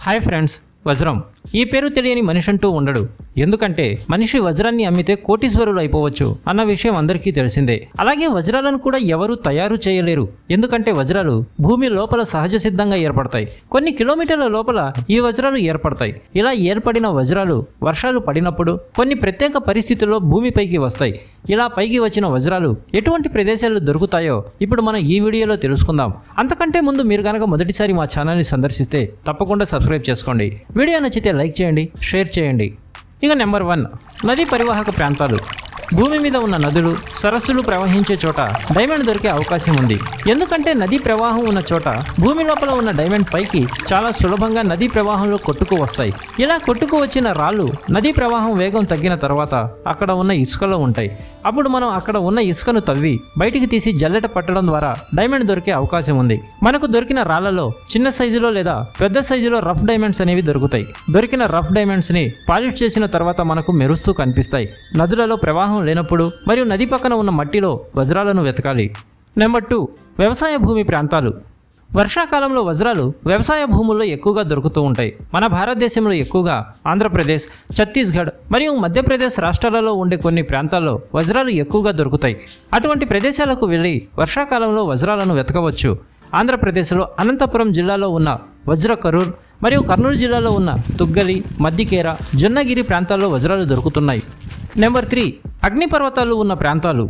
Hi friends వజ్రం. ఈ పేరు తెలియని మనిషి అంటూ ఉండడు. ఎందుకంటే మనిషి వజ్రాన్ని అమ్మితే కోటీశ్వరులు అయిపోవచ్చు అన్న విషయం అందరికీ తెలిసిందే. అలాగే వజ్రాలను కూడా ఎవరూ తయారు చేయలేరు. ఎందుకంటే వజ్రాలు భూమి లోపల సహజ సిద్ధంగా ఏర్పడతాయి. కొన్ని కిలోమీటర్ల లోపల ఈ వజ్రాలు ఏర్పడతాయి. ఇలా ఏర్పడిన వజ్రాలు వర్షాలు పడినప్పుడు కొన్ని ప్రత్యేక పరిస్థితుల్లో భూమిపైకి వస్తాయి. ఇలా పైకి వచ్చిన వజ్రాలు ఎటువంటి ప్రదేశాలు దొరుకుతాయో ఇప్పుడు మనం ఈ వీడియోలో తెలుసుకుందాం. అంతకంటే ముందు మీరు కనుక మొదటిసారి మా ఛానల్ని సందర్శిస్తే తప్పకుండా సబ్స్క్రైబ్ చేసుకోండి. వీడియో నచ్చితే లైక్ చేయండి షేర్ చేయండి. ఇక నెంబర్ వన్. నదీ పరివాహక ప్రాంతాలు. భూమి మీద ఉన్న నదులు సరస్సులు ప్రవహించే చోట డైమండ్ దొరికే అవకాశం ఉంది. ఎందుకంటే నదీ ప్రవాహం ఉన్న చోట భూమి లోపల ఉన్న డైమండ్ పైకి చాలా సులభంగా నదీ ప్రవాహంలో కొట్టుకు వస్తాయి. ఇలా కొట్టుకు వచ్చిన రాళ్ళు నదీ ప్రవాహం వేగం తగ్గిన తర్వాత అక్కడ ఉన్న ఇసుకలో ఉంటాయి. అప్పుడు మనం అక్కడ ఉన్న ఇసుకను తవ్వి బయటికి తీసి జల్లెట పట్టడం ద్వారా డైమండ్ దొరికే అవకాశం ఉంది. మనకు దొరికిన రాళ్ళలో చిన్న సైజులో లేదా పెద్ద సైజులో రఫ్ డైమండ్స్ అనేవి దొరుకుతాయి. దొరికిన రఫ్ డైమండ్స్ని పాలిష్ చేసిన తర్వాత మనకు మెరుస్తూ కనిపిస్తాయి. నదులలో ప్రవాహం ప్రవాహం లేనప్పుడు మరియు నది పక్కన ఉన్న మట్టిలో వజ్రాలను వెతకాలి. నెంబర్ టూ వ్యవసాయ భూమి ప్రాంతాలు. వర్షాకాలంలో వజ్రాలు వ్యవసాయ భూముల్లో ఎక్కువగా దొరుకుతూ ఉంటాయి. మన భారతదేశంలో ఎక్కువగా ఆంధ్రప్రదేశ్ ఛత్తీస్గఢ్ మరియు మధ్యప్రదేశ్ రాష్ట్రాలలో ఉండే కొన్ని ప్రాంతాల్లో వజ్రాలు ఎక్కువగా దొరుకుతాయి. అటువంటి ప్రదేశాలకు వెళ్ళి వర్షాకాలంలో వజ్రాలను వెతకవచ్చు. ఆంధ్రప్రదేశ్లో అనంతపురం జిల్లాలో ఉన్న వజ్ర కరూర్ మరియు కర్నూలు జిల్లాలో ఉన్న తుగ్గలి మద్దికేర జొన్నగిరి ప్రాంతాల్లో వజ్రాలు దొరుకుతున్నాయి. నెంబర్ త్రీ అగ్నిపర్వతాలు ఉన్న ప్రాంతాలు.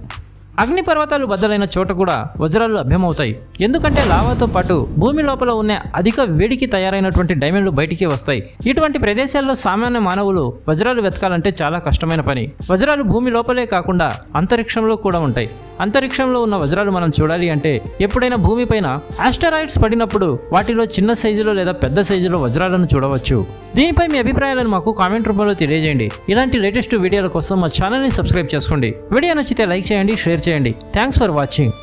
అగ్నిపర్వతాలు బద్దలైన చోట కూడా వజ్రాలు లభ్యమవుతాయి. ఎందుకంటే లావాతో పాటు భూమి లోపల ఉన్న అధిక వేడికి తయారైనటువంటి డైమండ్లు బయటికి వస్తాయి. ఇటువంటి ప్రదేశాల్లో సామాన్య మానవులు వజ్రాలు వెతకాలంటే చాలా కష్టమైన పని. వజ్రాలు భూమి లోపలే కాకుండా అంతరిక్షంలో కూడా ఉంటాయి. అంతరిక్షంలో ఉన్న వజ్రాలు మనం చూడాలి అంటే ఎప్పుడైనా భూమిపైన ఆస్టరాయిడ్స్ పడినప్పుడు వాటిలో చిన్న సైజులో లేదా పెద్ద సైజులో వజ్రాలను చూడవచ్చు. దీనిపై మీ అభిప్రాయాలను మాకు కామెంట్ రూపంలో తెలియజేయండి. ఇలాంటి లేటెస్ట్ వీడియోల కోసం మా ఛానల్ని సబ్స్క్రైబ్ చేసుకోండి. వీడియో నచ్చితే లైక్ చేయండి షేర్ చేయండి. Thanks for watching.